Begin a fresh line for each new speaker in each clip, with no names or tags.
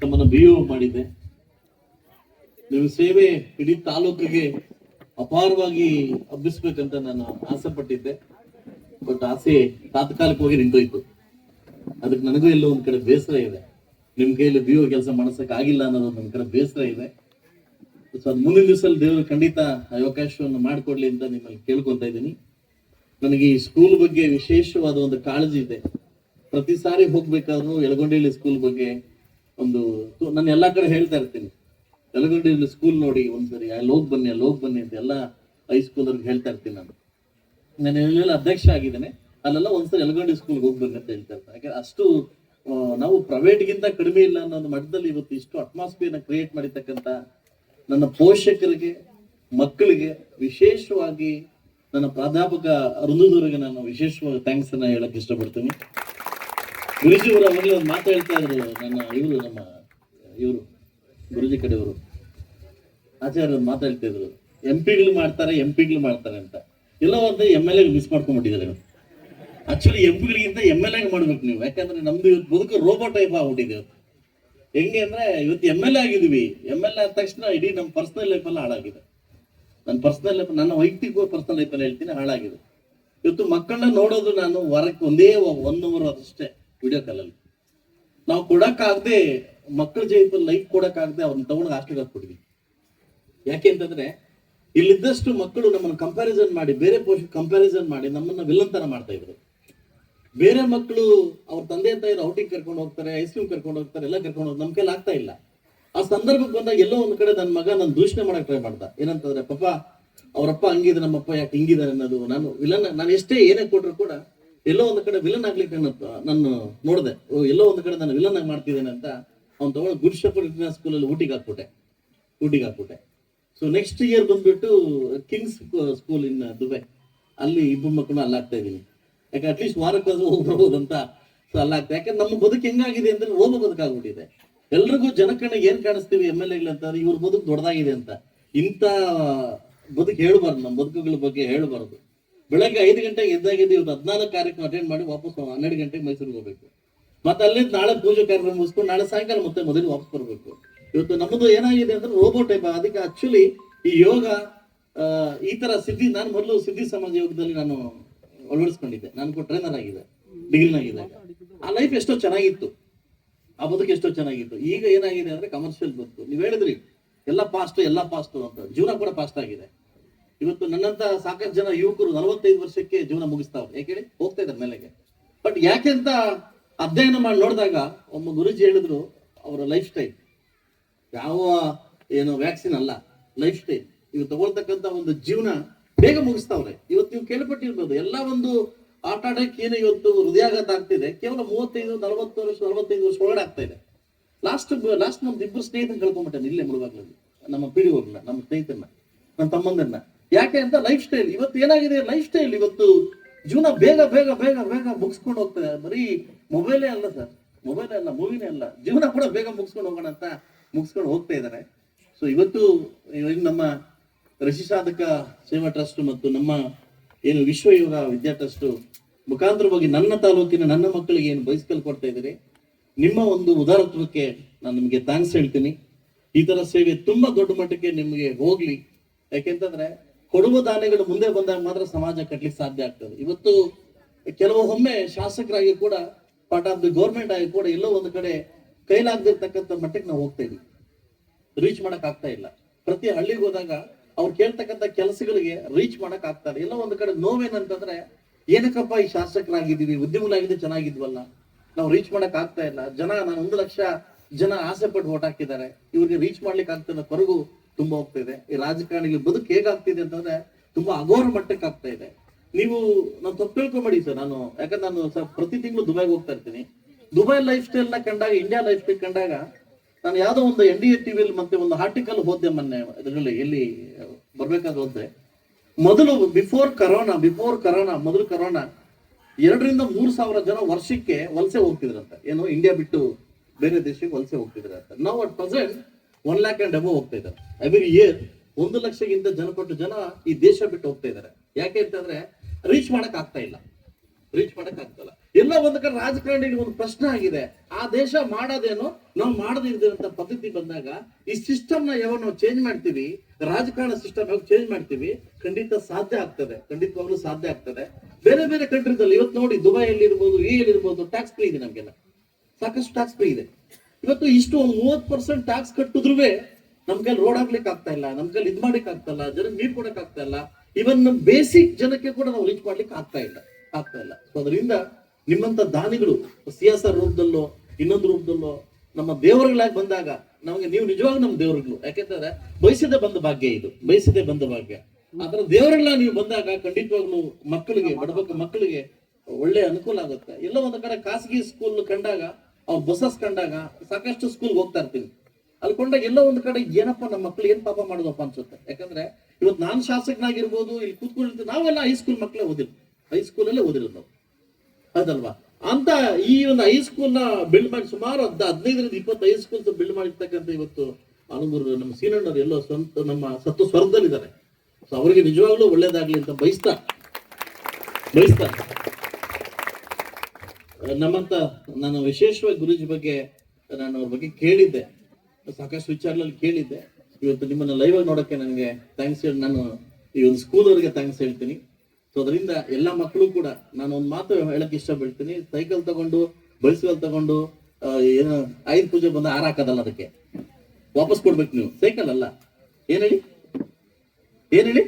ತಮ್ಮನ್ನ ಬಿ ಮಾಡಿದ್ದೆ ನಿಮ್ಮ ಸೇವೆ ಇಡೀ ತಾಲೂಕಿಗೆ ಅಪಾರವಾಗಿ ಹಬ್ಬಿಸ್ಬೇಕಂತ ನಾನು ಆಸೆ ಪಟ್ಟಿದ್ದೆ ಬಟ್ ಆಸೆ ತಾತ್ಕಾಲಿಕವಾಗಿ ನಿಂತೋಯ್ತು. ಅದಕ್ಕೆ ನನಗೂ ಎಲ್ಲೋ ಒಂದ್ ಕಡೆ ಬೇಸರ ಇದೆ. ನಿಮ್ ಕೈಯಲ್ಲಿ ಬಿ ಕೆಲಸ ಮಾಡಿಸಕ್ ಆಗಿಲ್ಲ ಅನ್ನೋದು ಒಂದ್ ಕಡೆ ಬೇಸರ ಇದೆ. ಸೊ ಅದ್ ಮುಂದಿನ ದಿವಸದಲ್ಲಿ ದೇವರು ಖಂಡಿತ ಅವಕಾಶವನ್ನು ಮಾಡಿಕೊಡ್ಲಿ ಅಂತ ನಿಮ್ಮಲ್ಲಿ ಕೇಳ್ಕೊಂತ ಇದ್ದೀನಿ. ನನಗೆ ಈ ಸ್ಕೂಲ್ ಬಗ್ಗೆ ವಿಶೇಷವಾದ ಒಂದು ಕಾಳಜಿ ಇದೆ. ಪ್ರತಿ ಸಾರಿ ಹೋಗ್ಬೇಕಾದ್ರು ಯಲಗೊಂಡೇಲಿ ಸ್ಕೂಲ್ ಬಗ್ಗೆ ಒಂದು ನಾನು ಎಲ್ಲಾ ಕಡೆ ಹೇಳ್ತಾ ಇರ್ತೀನಿ. ಯಲಗೊಂಡೇಲಿ ಸ್ಕೂಲ್ ನೋಡಿ ಒಂದ್ಸರಿ, ಅಲ್ಲಿ ಹೋಗ್ ಬನ್ನಿ, ಅಲ್ಲಿ ಬನ್ನಿ ಅಂತ ಎಲ್ಲ ಹೈಸ್ಕೂಲ್ ಅವ್ರಿಗೆ ಹೇಳ್ತಾ ಇರ್ತೀನಿ ನಾನು. ನಾನು ಎಲ್ಲೆಲ್ಲ ಅಧ್ಯಕ್ಷ ಆಗಿದ್ದೇನೆ, ಅಲ್ಲೆಲ್ಲ ಒಂದ್ಸರಿ ಯಲಗೊಂಡಿ ಸ್ಕೂಲ್ಗೆ ಹೋಗ್ಬೇಕು ಅಂತ ಹೇಳ್ತಾ ಇರ್ತಾರೆ ಯಾಕಂದ್ರೆ ಅಷ್ಟು ನಾವು ಪ್ರೈವೇಟ್ ಗಿಂತ ಕಡಿಮೆ ಇಲ್ಲ ಅನ್ನೋ ಒಂದು ಮಟ್ಟದಲ್ಲಿ ಇವತ್ತು ಇಷ್ಟು ಅಟ್ಮಾಸ್ಫಿಯರ್ನ ಕ್ರಿಯೇಟ್ ಮಾಡಿರ್ತಕ್ಕಂಥ ನನ್ನ ಪೋಷಕರಿಗೆ, ಮಕ್ಕಳಿಗೆ ವಿಶೇಷವಾಗಿ ನನ್ನ ಪ್ರಾಧ್ಯಾಪಕ ವೃಂದದವರಿಗೆ ನಾನು ವಿಶೇಷವಾಗಿ ಥ್ಯಾಂಕ್ಸ್ ಅನ್ನ ಹೇಳಕ್ ಇಷ್ಟಪಡ್ತೀನಿ. ಗುರುಜಿ ಅವರು ಅವಾಗಲೇ ಒಂದು ಮಾತು ಹೇಳ್ತಾ ಇದ್ರು. ನನ್ನ ಇವರು ನಮ್ಮ, ಇವರು, ಗುರುಜಿ ಕಡೆಯವರು. ಆಚಾರ್ಯ ಮಾತಾಡ್ತಾ ಇದ್ರು. ಎಂ ಪಿಗಳು ಮಾಡ್ತಾರೆ ಎಂ ಪಿಗಳು ಮಾಡ್ತಾರೆ ಅಂತ. ಎಲ್ಲ ಒಂದು ಎಂ ಎಲ್ ಎ ಮಿಸ್ ಮಾಡ್ಕೊಂಡ್ಬಿಟ್ಟಿದ್ದಾರೆ ಆಕ್ಚುಲಿ ಎಂ ಪಿಗಳಿಗಿಂತ ಎಂ ಎಲ್ ಎ ಮಾಡ್ಬೇಕು ನೀವು. ಯಾಕಂದ್ರೆ ನಮ್ದು ಇವತ್ತು ಬದುಕು ರೋಬೋ ಟೈಪ್ ಆಗ್ಬಿಟ್ಟಿದೆ ಹೆಂಗೆ ಅಂದ್ರೆ ಇವತ್ತು ಎಂ ಎಲ್ ಎ ಆಗಿದ್ವಿ ಎಂ ಎಲ್ ಎ ಆದ ತಕ್ಷಣ ಇಡೀ ನಮ್ಮ ಪರ್ಸನಲ್ ಲೈಫ್ ಎಲ್ಲ ಹಾಳಾಗಿದೆ. ನನ್ನ ಪರ್ಸನಲ್ ಲೈಫ್ ನನ್ನ ವೈಯಕ್ತಿಕ ಪರ್ಸನಲ್ ಲೈಫ್ ಅಲ್ಲಿ ಹೇಳ್ತೀನಿ, ಹಾಳಾಗಿದೆ. ಇವತ್ತು ಮಕ್ಕಳನ್ನ ನೋಡೋದು ನಾನು ವಾರಕ್ಕೆ ಒಂದೇ ಒನ್ ಅವರ್ ಅದಷ್ಟೇ ವಿಡಿಯೋ ಕಾಲಲ್ಲಿ ನಾವು ಕೊಡಕ್ಕಾಗದೆ ಮಕ್ಕಳ ಜೀವಿತ ಲೈಫ್ ಕೊಡಕ್ಕಾಗದೆ ಅವ್ರನ್ನ ತಗೊಂಡು ಹಾಸ್ಟೆಲ್ ಹಾಕ್ಬಿಟ್ಟಿದ್ವಿ. ಯಾಕೆ ಅಂತಂದ್ರೆ, ಇಲ್ಲಿದ್ದಷ್ಟು ಮಕ್ಕಳು ನಮ್ಮನ್ನು ಕಂಪ್ಯಾರಿಸನ್ ಮಾಡಿ, ಬೇರೆ ಪೋಷಕ ಕಂಪ್ಯಾರಿಸನ್ ಮಾಡಿ ನಮ್ಮನ್ನ ವಿಲನ್ ತರ ಮಾಡ್ತಾ ಇದ್ರು. ಬೇರೆ ಮಕ್ಕಳು, ಅವ್ರ ತಂದೆ ತಾಯಿ ಔಟಿಂಗ್ ಕರ್ಕೊಂಡು ಹೋಗ್ತಾರೆ ಐಸ್ ಕ್ರೀಮ್ ಕರ್ಕೊಂಡು ಹೋಗ್ತಾರೆ, ಎಲ್ಲ ಕರ್ಕೊಂಡು ಹೋಗ್ತಾರೆ ನಮ್ ಕೈಲಿ ಆಗ್ತಾ ಇಲ್ಲ. ಆ ಸಂದರ್ಭಕ್ಕೆ ಬಂದಾಗ ಎಲ್ಲೋ ಒಂದ್ ಕಡೆ ನನ್ನ ಮಗ ನನ್ನ ದೂಷಣೆ ಮಾಡಕ್ ಟ್ರೈ ಮಾಡ್ದ. ಏನಂತಂದ್ರೆ ಪಾಪ ಅವರಪ್ಪ ಹಂಗಿದೆ ನಮ್ಮಪ್ಪ ಯಾಕೆ ಹಿಂಗಿದ್ದಾರೆ ಅನ್ನೋದು ನಾನು ವಿಲನ್ ನಾನು ಎಷ್ಟೇ ಏನೇ ಕೊಟ್ರು ಕೂಡ ಎಲ್ಲೋ ಒಂದ್ ಕಡೆ ವಿಲನ್ ಆಗ್ಲಿಕ್ಕೆ ನನ್ನ, ನಾನು ನೋಡಿದೆ. ಎಲ್ಲೋ ಒಂದ್ ಕಡೆ ನಾನು ವಿಲನ್ ಆಗಿ ಮಾಡ್ತಿದ್ದೇನೆ ಅಂತ ಅವ್ನು ತಗೊಂಡು ಗುಡ್ ಶೆಫರ್ಡ್ ಇಂಟರ್ನ್ಯಾಷನಲ್ ಸ್ಕೂಲಲ್ಲಿ ಊಟಿಗೆ ಹಾಕ್ಬಿಟ್ಟೆ. ಊಟಿಗೆ ಹಾಕ್ಬಿಟ್ಟೆ. ಸೊ ನೆಕ್ಸ್ಟ್ ಇಯರ್ ಬಂದ್ಬಿಟ್ಟು ಕಿಂಗ್ಸ್ ಸ್ಕೂಲ್ ಇನ್ ದುಬೈ ಅಲ್ಲಿ ಇಬ್ಬರು ಮಕ್ಕಳು ಅಲ್ಲಾಗ್ತಾ ಇದೀನಿ ಯಾಕೆ ಅಟ್ಲೀಸ್ಟ್ ವಾರಕ್ಕಾದ್ರೂ ಹೋಗ್ಬರ್ಬೋದು ಅಂತ ಸೊ ಅಲ್ಲಾಗ್ತಾ ಯಾಕಂದ್ರೆ ನಮ್ಮ ಬದುಕು ಹೆಂಗಾಗಿದೆ ಅಂದ್ರೆ ರೋಗ ಬದುಕಾಗ್ಬಿಟ್ಟಿದೆ. ಎಲ್ರಿಗೂ ಜನಕಣ್ಣಿಗೆ ಏನ್ ಕಾಣಿಸ್ತೀವಿ ಎಂ ಎಲ್ ಎಗಳು ಅಂತ ಇವ್ರ ಬದುಕು ದೊಡ್ಡದಾಗಿದೆ ಅಂತ. ಇಂಥ ಬದುಕು ಹೇಳ್ಬಾರ್ದು, ನಮ್ಮ ಬದುಕುಗಳ ಬಗ್ಗೆ ಹೇಳಬಾರ್ದು. ಬೆಳಗ್ಗೆ ಐದು ಗಂಟೆಗೆ ಎದ್ದಾಗಿದ್ದು ಇವತ್ತು ಹದಿನಾಲ್ಕು ಕಾರ್ಯಕ್ರಮ ಅಟೆಂಡ್ ಮಾಡಿ ವಾಪಸ್ ಹನ್ನೆರಡು ಗಂಟೆಗೆ ಮೈಸೂರಿಗೆ ಹೋಗ್ಬೇಕು. ಮತ್ತೆ ಅಲ್ಲಿಂದ ನಾಳೆ ಪೂಜೆ ಕಾರ್ಯಕ್ರಮ ಮುಗಿಸ್ಕೊಂಡು ನಾಳೆ ಸಾಯಂಕಾಲ ಮತ್ತೆ ಮೊದಲು ವಾಪಸ್ ಬರಬೇಕು. ಇವತ್ತು ನಮ್ಮದು ಏನಾಗಿದೆ ಅಂದ್ರೆ ರೋಬೋ ಟೈಪ್ ಅದಕ್ಕೆ ಆಕ್ಚುಲಿ ಈ ಯೋಗ ಈ ತರ ಸಿದ್ಧಿ, ನಾನು ಮೊದಲು ಸಿದ್ಧಿ ಸಮಾಜ ಯೋಗದಲ್ಲಿ ನಾನು ಅಳವಡಿಸ್ಕೊಂಡಿದ್ದೆ. ನಾನು ಟ್ರೈನರ್ ಆಗಿದೆ ಡಿಗ್ರಿನಾಗಿದ್ದಾಗ ಆ ಲೈಫ್ ಎಷ್ಟೋ ಚೆನ್ನಾಗಿತ್ತು. ಆ ಬದುಕು ಎಷ್ಟೋ ಚೆನ್ನಾಗಿತ್ತು. ಈಗ ಏನಾಗಿದೆ ಅಂದ್ರೆ ಕಮರ್ಷಿಯಲ್ ಬದುಕು. ನೀವ್ ಹೇಳಿದ್ರಿ, ಎಲ್ಲ ಪಾಸ್ಟ್ ಎಲ್ಲ ಪಾಸ್ಟ್ ಅಂತ. ಜೀವನ ಕೂಡ ಫಾಸ್ಟ್ ಆಗಿದೆ. ಇವತ್ತು ನನ್ನಂತ ಸಾಕಷ್ಟು ಜನ ಯುವಕರು ನಲವತ್ತೈದು ವರ್ಷಕ್ಕೆ ಜೀವನ ಮುಗಿಸ್ತಾವ್ರು. ಯಾಕೆ ಹೇಳಿ? ಹೋಗ್ತಾ ಇದ್ದಾರೆ ಮೇಲೆಗೆ. ಬಟ್ ಯಾಕೆ ಅಂತ ಅಧ್ಯಯನ ಮಾಡಿ ನೋಡಿದಾಗ ಒಬ್ಬ ಗುರುಜಿ ಹೇಳಿದ್ರು, ಅವರ ಲೈಫ್ ಸ್ಟೈಲ್ ಯಾವ ಏನು ವ್ಯಾಕ್ಸಿನ್ ಅಲ್ಲ ಲೈಫ್ ಸ್ಟೈಲ್ ಇವು ತಗೊಳ್ತಕ್ಕಂತ ಒಂದು ಜೀವನ ಬೇಗ ಮುಗಿಸ್ತಾವ್ರೆ. ಇವತ್ತು ನೀವು ಕೇಳ್ಪಟ್ಟಿರ್ಬೋದು, ಎಲ್ಲ ಒಂದು ಆಟ ಆಡಕ್ಕೆ ಏನು ಇವತ್ತು ಹೃದಯಾಘಾತ ಆಗ್ತಿದೆ? ಕೇವಲ ಮೂವತ್ತೈದು, ನಲವತ್ತು ವರ್ಷ, ನಲವತ್ತೈದು ವರ್ಷ ಒಳಗಡೆ ಆಗ್ತಾ ಇದೆ. ಲಾಸ್ಟ್ ಲಾಸ್ಟ್ ನಮ್ದು ಇಬ್ಬರು ಸ್ನೇಹಿತನ ಕಳ್ಕೊಂಡ್ಬಿಟ್ಟೆ ಇಲ್ಲೇ ಮುಳುಗಾಗ್ಲಲ್ಲಿ. ನಮ್ಮ ಪಿಡಿಯೋರ್ನ, ನಮ್ಮ ಸ್ನೇಹಿತರನ್ನ ನನ್ನ ತಮ್ಮಂದನ್ನ ಯಾಕೆ ಅಂತ ಲೈಫ್ ಸ್ಟೈಲ್ ಇವತ್ತು ಏನಾಗಿದೆ? ಲೈಫ್ ಸ್ಟೈಲ್ ಇವತ್ತು ಜೀವನ ಬೇಗ ಬೇಗ ಬೇಗ ಬೇಗ ಮುಗಿಸ್ಕೊಂಡು ಹೋಗ್ತದೆ ಬರೀ ಮೊಬೈಲೇ ಅಲ್ಲ ಸರ್ ಮೊಬೈಲ್ ಅಲ್ಲ ಮೂವಿನೇ ಅಲ್ಲ. ಜೀವನ ಕೂಡ ಬೇಗ ಮುಗಿಸ್ಕೊಂಡು ಹೋಗೋಣ ಅಂತ ಮುಗಿಸ್ಕೊಂಡು ಹೋಗ್ತಾ ಇದ್ದಾರೆ. ಸೊ ಇವತ್ತು ನಮ್ಮ ಋಷಿ ಸಾಧಕ ಸೇವಾ ಟ್ರಸ್ಟ್ ಮತ್ತು ನಮ್ಮ ಏನು ವಿಶ್ವ ಯೋಗ ವಿದ್ಯಾ ಮುಖಾಂತರವಾಗಿ ನನ್ನ ತಾಲೂಕಿನ ನನ್ನ ಮಕ್ಕಳಿಗೆ ಏನು ಬಯಸ್ಕಲ್ ಕೊಡ್ತಾ ಇದ್ದೀರಿ, ನಿಮ್ಮ ಒಂದು ಉದಾರತ್ವಕ್ಕೆ ನಾನು ನಿಮಗೆ ಥ್ಯಾಂಕ್ಸ್ ಹೇಳ್ತೀನಿ. ಈ ತರ ಸೇವೆ ತುಂಬಾ ದೊಡ್ಡ ಮಟ್ಟಕ್ಕೆ ನಿಮಗೆ ಹೋಗ್ಲಿ. ಯಾಕೆಂತಂದ್ರೆ ಕೊಡುವ ದಾನಿಗಳು ಮುಂದೆ ಬಂದಾಗ ಮಾತ್ರ ಸಮಾಜ ಕಟ್ಲಿಕ್ಕೆ ಸಾಧ್ಯ ಆಗ್ತದೆ. ಇವತ್ತು ಕೆಲವೊಮ್ಮೆ ಶಾಸಕರಾಗಿ ಕೂಡ ಪಾರ್ಟ್ ಆಫ್ ದಿ ಗೌರ್ಮೆಂಟ್ ಆಗಿ ಕೂಡ ಎಲ್ಲೋ ಒಂದು ಕಡೆ ಕೈಲಾಗದಿರ್ತಕ್ಕಂಥ ಮಟ್ಟಕ್ಕೆ ನಾವು ಹೋಗ್ತಾ ರೀಚ್ ಮಾಡಕ್ ಆಗ್ತಾ ಇಲ್ಲ. ಪ್ರತಿ ಹಳ್ಳಿಗೆ ಹೋದಾಗ ಅವ್ರು ಕೇಳ್ತಕ್ಕಂಥ ಕೆಲಸಗಳಿಗೆ ರೀಚ್ ಮಾಡಕ್ ಆಗ್ತಾರೆ. ಎಲ್ಲ ಒಂದು ಕಡೆ ನೋವೇನಂತಂದ್ರೆ, ಏನಕ್ಕಪ್ಪ ಈ ಶಾಸಕರಾಗಿದ್ದೀವಿ ಉದ್ಯಮಗಳಾಗಿದ್ದು ಚೆನ್ನಾಗಿದ್ವಲ್ಲ, ನಾವು ರೀಚ್ ಮಾಡಕ್ ಆಗ್ತಾ ಇಲ್ಲ. ಜನ, ನಾನು ಒಂದು ಲಕ್ಷ ಜನ ಆಸೆ ಪಟ್ಟು ಓಟ್ ಹಾಕಿದ್ದಾರೆ. ಇವ್ರಿಗೆ ರೀಚ್ ಮಾಡ್ಲಿಕ್ಕೆ ಆಗ್ತಿಲ್ಲ ಕೊರಗು ತುಂಬಾ ಹೋಗ್ತಾ ಇದೆ. ಈ ರಾಜಕಾರಣಿಗಳ ಬದುಕು ಹೇಗಾಗ್ತಿದೆ ಅಂತಂದ್ರೆ, ತುಂಬಾ ಅಘೋರ ಮಟ್ಟಕ್ಕೆ ಆಗ್ತಾ ಇದೆ. ನೀವು, ನಾನು ತಪ್ಪು ತಿಳ್ಕೊಬೇಡಿ ಸರ್ ನಾನು. ಯಾಕಂದ್ರೆ ನಾನು ಸರ್ ಪ್ರತಿ ತಿಂಗಳು ದುಬೈಗೆ ಹೋಗ್ತಾ ಇರ್ತೀನಿ. ದುಬೈ ಲೈಫ್ ಸ್ಟೈಲ್ನ ಕಂಡಾಗ ಇಂಡಿಯಾ ಲೈಫ್ ಸ್ಟೈಲ್ ಕಂಡಾಗ, ನಾನು ಯಾವ್ದೋ ಒಂದು ಎನ್ ಡಿ ಎ ಟಿವಿಯಲ್ಲಿ ಮತ್ತೆ ಒಂದು ಆರ್ಟಿಕಲ್ ಓದ್ದೆ ಮೊನ್ನೆ, ಇದರಲ್ಲಿ ಎಲ್ಲಿ ಬರ್ಬೇಕಾದ್ರೆ ಅಂದ್ರೆ ಮೊದಲು ಬಿಫೋರ್ ಕರೋನಾ ಬಿಫೋರ್ ಕರೋನಾ ಮೊದಲು ಕರೋನಾ ಎರಡರಿಂದ ಮೂರು ಸಾವಿರ ಜನ ವರ್ಷಕ್ಕೆ ವಲಸೆ ಹೋಗ್ತಿದ್ರಂತ. ಏನು ಇಂಡಿಯಾ ಬಿಟ್ಟು ಬೇರೆ ದೇಶಕ್ಕೆ ವಲಸೆ ಹೋಗ್ತಿದ್ರಂತ. ನಾವು at present one lakh and above ಹೋಗ್ತಾ ಇದ್ದಾರೆ. ಎವ್ರಿ ಇಯರ್ ಒಂದು ಲಕ್ಷಕ್ಕಿಂತ ಜನಪಟ್ಟು ಜನ ಈ ದೇಶ ಬಿಟ್ಟು ಹೋಗ್ತಾ ಇದ್ದಾರೆ. ಯಾಕೆ ಅಂತಂದ್ರೆ ರೀಚ್ ಮಾಡಕ್ ಆಗ್ತಾ ಇಲ್ಲ. ರೀಚ್ ಮಾಡಕ್ ಆಗ್ತಲ್ಲ ಎಲ್ಲ ಒಂದ್ ಕಡೆ ರಾಜಕಾರಣಿಗಳಿಗೆ ಒಂದು ಪ್ರಶ್ನೆ ಆಗಿದೆ. ಆ ದೇಶ ಮಾಡೋದೇನೋ ನಾವು ಮಾಡದೇ ಇದ್ದಿರಂತ ಪದ್ಧತಿ ಬಂದಾಗ ಈ ಸಿಸ್ಟಮ್ನ ಯಾವಾಗ ನಾವು ಚೇಂಜ್ ಮಾಡ್ತೀವಿ, ರಾಜಕಾರಣ ಸಿಸ್ಟಮ್ ಯಾವಾಗ ಚೇಂಜ್ ಮಾಡ್ತೀವಿ, ಖಂಡಿತ ಸಾಧ್ಯ ಆಗ್ತದೆ. ಖಂಡಿತವಾಗ್ಲೂ ಸಾಧ್ಯ ಆಗ್ತದೆ. ಬೇರೆ ಬೇರೆ ಕಂಟ್ರಿದಲ್ಲಿ ಇವತ್ತು ನೋಡಿ ದುಬೈಯಲ್ಲಿ ಇರ್ಬೋದು ಈ ಇರ್ಬೋದು ಟ್ಯಾಕ್ಸ್ ಫ್ರೀ ಇದೆ ನಮ್ಗೆಲ್ಲ. ಸಾಕಷ್ಟು ಟ್ಯಾಕ್ಸ್ ಫ್ರೀ ಇದೆ. ಇವತ್ತು ಇಷ್ಟು ಒಂದು ಮೂವತ್ ಪರ್ಸೆಂಟ್ ಟ್ಯಾಕ್ಸ್ ಕಟ್ಟಿದ್ರು ನಮ್ ಕೈಲಿ ರೋಡ್ ಹಾಕ್ಲಿಕ್ಕೆ ಆಗ್ತಾ ಇಲ್ಲ, ನಮ್ ಕೈಲಿ ಇದ್ ಮಾಡ್ಲಿಕ್ಕೆ ಆಗ್ತಾ ಇಲ್ಲ ಜನ ನೀರ್ ಕೊಡಕ್ ಆಗ್ತಾ ಇಲ್ಲ. ಇವನ್ ಬೇಸಿಕ್ ಜನಕ್ಕೆ ಕೂಡ ನಾವು ರೀಚ್ ಮಾಡ್ಲಿಕ್ಕೆ ಆಗ್ತಾ ಇಲ್ಲ ಆಗ್ತಾ ಇಲ್ಲ. ಅದರಿಂದ ನಿಮ್ಮಂತ ದಾನಿಗಳು, ಸಿಯಾಸ ರೂಪದಲ್ಲೋ, ಇನ್ನೊಂದು ರೂಪದಲ್ಲೋ ನಮ್ಮ ದೇವರುಗಳಾಗಿ ಬಂದಾಗ ನಮಗೆ ನೀವು ನಿಜವಾಗ ನಮ್ಮ ದೇವರುಗಳು. ಯಾಕೆಂದ್ರೆ ಬಯಸದೆ ಬಂದ ಭಾಗ್ಯ ಇದು, ಬಯಸದೆ ಬಂದ ಭಾಗ್ಯ. ಆತರ ದೇವರುಗಳ ನೀವು ಬಂದಾಗ ಖಂಡಿತವಾಗ್ಲೂ ಮಕ್ಕಳಿಗೆ ಬಡಬಕ್ಕ ಮಕ್ಕಳಿಗೆ ಒಳ್ಳೆ ಅನುಕೂಲ ಆಗುತ್ತೆ. ಎಲ್ಲ ಒಂದು ಕಡೆ ಖಾಸಗಿ ಸ್ಕೂಲ್ ಕಂಡಾಗ, ಅವ್ರು ಬಸಸ್ ಕಂಡಾಗ ಸಾಕಷ್ಟು ಸ್ಕೂಲ್ ಹೋಗ್ತಾ ಇರ್ತೀನಿ. ಅಲ್ಲಿ ಕೊಂಡಾಗ ಎಲ್ಲ ಒಂದ್ ಕಡೆ ಏನಪ್ಪ ನಮ್ಮ ಮಕ್ಳು ಏನ್ ಪಾಪ ಮಾಡೋದಪ್ಪ ಅನ್ಸುತ್ತೆ. ಯಾಕಂದ್ರೆ ಇವತ್ತು ನಾನ್ ಶಾಸಕನಾಗಿರ್ಬೋದು, ಇಲ್ಲಿ ಕೂತ್ಕೊಂಡಿರ್ತೀವಿ, ನಾವೆಲ್ಲ ಹೈಸ್ಕೂಲ್ ಮಕ್ಕಳೇ ಓದಿರ್ ಹೈಸ್ಕೂಲಲ್ಲೇ ಓದಿರೋದು ನಾವು. ಹೌದಲ್ವಾ ಅಂತ ಈ ಒಂದು ಹೈಸ್ಕೂಲ್ನ ಬಿಲ್ಡ್ ಮಾಡಿ ಸುಮಾರು ಹದ್ ಹದಿನೈದರಿಂದ ಇಪ್ಪತ್ತು ಹೈಸ್ಕೂಲ್ಸ್ ಬಿಲ್ಡ್ ಮಾಡಿರ್ತಕ್ಕಂಥ ಇವತ್ತು ಅನುಗುರು ನಮ್ಮ ಸೀನಣ್ಣರು ಎಲ್ಲೋ ಸ್ವಂತ ನಮ್ಮ ಸತ್ತು ಸ್ವರ್ಗದಲ್ಲಿದ್ದಾರೆ ಸೊ ಅವರಿಗೆ ನಿಜವಾಗ್ಲೂ ಒಳ್ಳೇದಾಗ್ಲಿ ಅಂತ ಬಯಸ್ತಾ ಬಯಸ್ತಾ. ನಮ್ಮಂತ ನಾನು ವಿಶೇಷವಾಗಿ ಗುರುಜಿ ಬಗ್ಗೆ ನಾನು ಅವ್ರ ಬಗ್ಗೆ ಕೇಳಿದ್ದೆ. ಸಾಕಷ್ಟು ವಿಚಾರಗಳಲ್ಲಿ ಕೇಳಿದ್ದೆ. ಇವತ್ತು ನಿಮ್ಮನ್ನ ಲೈವ್ ಆಗಿ ನೋಡಕ್ಕೆ ನನಗೆ ಥ್ಯಾಂಕ್ಸ್ ಹೇಳಿ ನಾನು ಈ ಒಂದು ಸ್ಕೂಲ್ ಅವರಿಗೆ ಥ್ಯಾಂಕ್ಸ್ ಹೇಳ್ತೀನಿ. ಸೊ ಅದರಿಂದ ಎಲ್ಲ ಮಕ್ಕಳು ಕೂಡ ನಾನು ಒಂದು ಮಾತು ಹೇಳಕ್ ಇಷ್ಟಪಡ್ತೀನಿ. ಸೈಕಲ್ ತಗೊಂಡು, ಬೈಸಿಕಲ್ ತಗೊಂಡು ಐದು ಪೂಜೆ ಬಂದ ಆರಾಕದಲ್ಲ ಹಾಕೋದಲ್ಲ ಅದಕ್ಕೆ. ವಾಪಸ್ ಕೊಡ್ಬೇಕು ನೀವು. ಸೈಕಲ್ ಅಲ್ಲ. ಏನ್ ಹೇಳಿ? ಏನ್ ಹೇಳಿ?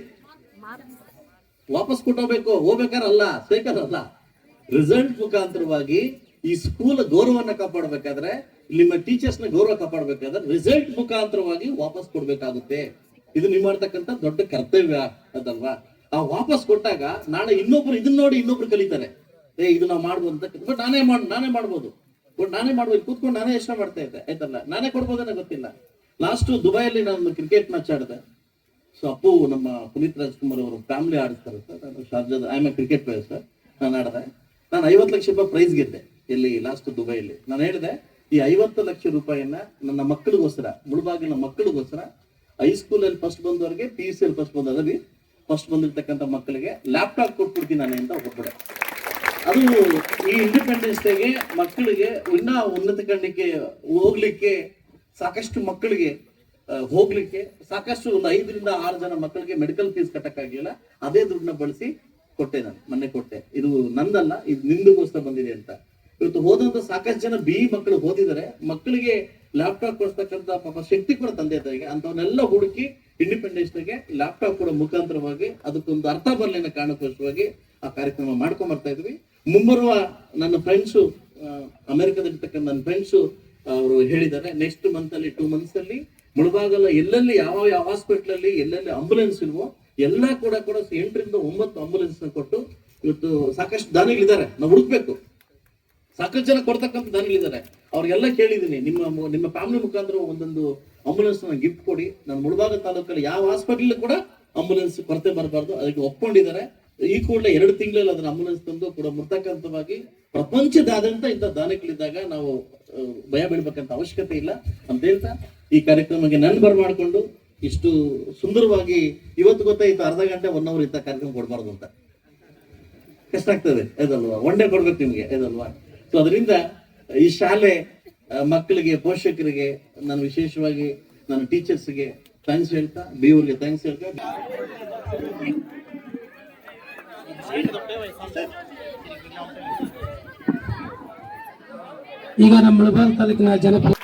ವಾಪಸ್ ಕೊಟ್ಟೋಗ್ಬೇಕು. ಹೋಗ್ಬೇಕಾರ ಸೈಕಲ್ ಅಲ್ಲ. ರಿಸಲ್ಟ್ ಮುಖಾಂತರವಾಗಿ ಈ ಸ್ಕೂಲ್ ಗೌರವನ್ನ ಕಾಪಾಡಬೇಕಾದ್ರೆ, ನಿಮ್ಮ ಟೀಚರ್ಸ್ನ ಗೌರವ ಕಾಪಾಡಬೇಕಾದ್ರೆ ರಿಸಲ್ಟ್ ಮುಖಾಂತರವಾಗಿ ವಾಪಸ್ ಕೊಡ್ಬೇಕಾಗುತ್ತೆ. ಇದು ನೀವು ಮಾಡ್ತಕ್ಕಂಥ ದೊಡ್ಡ ಕರ್ತವ್ಯ ಅದಲ್ವಾ? ಆ ವಾಪಸ್ ಕೊಟ್ಟಾಗ ನಾಳೆ ಇನ್ನೊಬ್ರು ಇದನ್ನ ನೋಡಿ ಇನ್ನೊಬ್ರು ಕಲಿತಾರೆ. ಏ, ಇದು ನಾವು ಮಾಡ್ಬೋದು ಅಂತ ಬಟ್ ನಾನೇ ಮಾಡ್, ನಾನೇ ಮಾಡ್ಬೋದು. ಬಟ್ ನಾನೇ ಮಾಡ್ಬೋದು. ಕೂತ್ಕೊಂಡು ನಾನೇ ಯೋಚನೆ ಮಾಡ್ತಾ ಇದ್ದೆ. ಆಯ್ತಲ್ಲ? ನಾನೇ ಕೊಡ್ಬೋದೇನೋ ಗೊತ್ತಿಲ್ಲ. ಲಾಸ್ಟ್ ದುಬೈಯಲ್ಲಿ ನಾನು ಕ್ರಿಕೆಟ್ ಮ್ಯಾಚ್ ಆಡಿದೆ. ಸೊ ಅಪ್ಪು ನಮ್ಮ ಪುನೀತ್ ರಾಜ್ಕುಮಾರ್ ಅವರು ಫ್ಯಾಮಿಲಿ ಆಡಿಸ್ತಾರೆ ಸರ್. ನಾನು ಶಾರ್ಜಾದ I a cricket player sir ನಾನು ಆಡಿದೆ. ನಾನು ಐವತ್ತು ಲಕ್ಷ ರೂಪಾಯಿ ಪ್ರೈಸ್ ಗೆದ್ದೆ ಇಲ್ಲಿ ಲಾಸ್ಟ್ ದುಬೈಯಲ್ಲಿ. ನಾನು ಹೇಳಿದೆ, ಈ ಐವತ್ತು ಲಕ್ಷ ರೂಪಾಯಿಯನ್ನ ನನ್ನ ಮಕ್ಕಳಿಗೋಸ್ಕರ ಮುಳುಬಾಗಿನ ಮಕ್ಕಳಿಗೋಸ್ಕರ ಹೈಸ್ಕೂಲಲ್ಲಿ ಫಸ್ಟ್ ಬಂದವರಿಗೆ ಪಿ ಯು ಸಿ ಅಲ್ಲಿ ಫಸ್ಟ್ ಬಂದವರಿಗೆ ಫಸ್ಟ್ ಬಂದಿರ್ತಕ್ಕಂಥ ಮಕ್ಕಳಿಗೆ ಲ್ಯಾಪ್ಟಾಪ್ ಕೊಟ್ಬಿಡ್ತೀನಿ ನಾನು ಅಂತ ಹೊರಬಿಡೆ ಅದು ಈ ಇಂಡಿಪೆಂಡೆನ್ಸ್ ಡೇಗೆ ಮಕ್ಕಳಿಗೆ ಇನ್ನ ಉನ್ನತ ಕಣ್ಣಿಗೆ ಹೋಗ್ಲಿಕ್ಕೆ ಸಾಕಷ್ಟು ಮಕ್ಕಳಿಗೆ ಹೋಗ್ಲಿಕ್ಕೆ ಸಾಕಷ್ಟು ಒಂದು ಐದರಿಂದ ಆರು ಜನ ಮಕ್ಕಳಿಗೆ ಮೆಡಿಕಲ್ ಫೀಸ್ ಕಟ್ಟಕ್ಕಾಗಿಲ್ಲ ಅದೇ ದುಡ್ಡನ್ನ ಬಳಸಿ ಕೊಟ್ಟೆ ನಾನು, ಮೊನ್ನೆ ಕೊಟ್ಟೆ. ಇದು ನಂದಲ್ಲ, ಇದು ನಿಂದುಗೋಸ್ಕರ ಬಂದಿದೆ ಅಂತ. ಇವತ್ತು ಹೋದಂತ ಸಾಕಷ್ಟು ಜನ ಬಿ ಮಕ್ಕಳು ಓದಿದರೆ ಮಕ್ಕಳಿಗೆ ಲ್ಯಾಪ್ಟಾಪ್ ಕೊಡ್ತಕ್ಕಂತ ಪಾಪ ಶಕ್ತಿ ಕೂಡ ತಂದೆ ತಾಯಿಗೆ. ಅಂತವನ್ನೆಲ್ಲ ಹುಡುಕಿ ಇಂಡಿಪೆಂಡೆನ್ಸ್ ಡೇಗೆ ಲ್ಯಾಪ್ಟಾಪ್ ಕೂಡ ಮುಖಾಂತರವಾಗಿ ಅದಕ್ಕೊಂದು ಅರ್ಥ ಬರಲಿನ ಕಾರಣಕ್ಕೋಸ್ಕರವಾಗಿ ಆ ಕಾರ್ಯಕ್ರಮ ಮಾಡ್ಕೊಂಡ್ ಬರ್ತಾ ಇದ್ವಿ. ಮುಂಬರುವ ನನ್ನ ಫ್ರೆಂಡ್ಸು ಅಮೆರಿಕದಲ್ಲಿರ್ತಕ್ಕಂಥ ನನ್ನ ಫ್ರೆಂಡ್ಸು ಅವರು ಹೇಳಿದ್ದಾರೆ ನೆಕ್ಸ್ಟ್ ಮಂತ್ ಅಲ್ಲಿ ಟೂ ಮಂತ್ಸ್ ಅಲ್ಲಿ ಮುಳಬಾಗಲ ಎಲ್ಲೆಲ್ಲಿ ಯಾವ ಯಾವ ಹಾಸ್ಪಿಟಲ್ ಅಲ್ಲಿ, ಎಲ್ಲೆಲ್ಲಿ ಆಂಬುಲೆನ್ಸ್ ಇಲ್ವೋ ಎಲ್ಲ ಕೂಡ ಕೂಡ ಎಂಟರಿಂದ ಒಂಬತ್ತು ಆಂಬುಲೆನ್ಸ್ ಕೊಟ್ಟು ಇವತ್ತು ಸಾಕಷ್ಟು ದಾನಿಗಳಿದ್ದಾರೆ. ನಾವು ಹುಡುಕ್ಬೇಕು. ಸಾಕಷ್ಟು ಜನ ಕೊಡ್ತಕ್ಕಂಥ ದಾನಿಗಳಿದ್ದಾರೆ ಅವ್ರಿಗೆಲ್ಲ ಕೇಳಿದೀನಿ ನಿಮ್ಮ ನಿಮ್ಮ ಫ್ಯಾಮಿಲಿ ಮುಖಾಂತರ ಒಂದೊಂದು ಆಂಬುಲೆನ್ಸ್ ಗಿಫ್ಟ್ ಕೊಡಿ. ನಾನು ಮುಳಬಾಗ ತಾಲೂಕಲ್ಲಿ ಯಾವ ಹಾಸ್ಪಿಟಲ್ ಕೂಡ ಆಂಬುಲೆನ್ಸ್ ಕೊರತೆ ಬರಬಾರ್ದು. ಅದಕ್ಕೆ ಒಪ್ಕೊಂಡಿದ್ದಾರೆ. ಈ ಕೂಡಲೇ ಎರಡು ತಿಂಗಳಲ್ಲಿ ಅದನ್ನ ಆಂಬುಲೆನ್ಸ್ ತಂದು ಕೂಡ ಮುರ್ತಕ್ಕಂಥವಾಗಿ ಪ್ರಪಂಚದಾದ್ಯಂತ ಇಂಥ ದಾನಿಗಳಿದ್ದಾಗ ನಾವು ಭಯ ಬೀಳ್ಬೇಕಂತ ಅವಶ್ಯಕತೆ ಇಲ್ಲ ಅಂತ ಹೇಳ್ತಾ ಈ ಕಾರ್ಯಕ್ರಮಕ್ಕೆ ನನ್ ಬರ್ಮಾಡ್ಕೊಂಡು ಇಷ್ಟು ಸುಂದರವಾಗಿ ಇವತ್ತು ಗೊತ್ತಾಯ್ತು ಅರ್ಧ ಗಂಟೆ ಒನ್ ಅವರ್ ಇಂಥ ಕಾರ್ಯಕ್ರಮ ಕೊಡಬಾರ್ದು ಅಂತ. ಕಷ್ಟ ಆಗ್ತದೆ, ಇದಲ್ವಾ? ಒನ್ ಡೇ ಕೊಡ್ಬೇಕು ನಿಮ್ಗೆ, ಇದಲ್ವಾ? ಸೊ ಅದರಿಂದ ಈ ಶಾಲೆ ಮಕ್ಕಳಿಗೆ, ಪೋಷಕರಿಗೆ, ನಾನು ವಿಶೇಷವಾಗಿ ನನ್ನ ಟೀಚರ್ಸ್ಗೆ ಥ್ಯಾಂಕ್ಸ್ ಹೇಳ್ತಾ ಬಿ ಥ್ಯಾಂಕ್ಸ್ ಹೇಳ್ತಾ.
ಈಗ ನಮ್ಮ ಮುಳಬಾಗ ತಾಲೂಕಿನ ಜನಪದ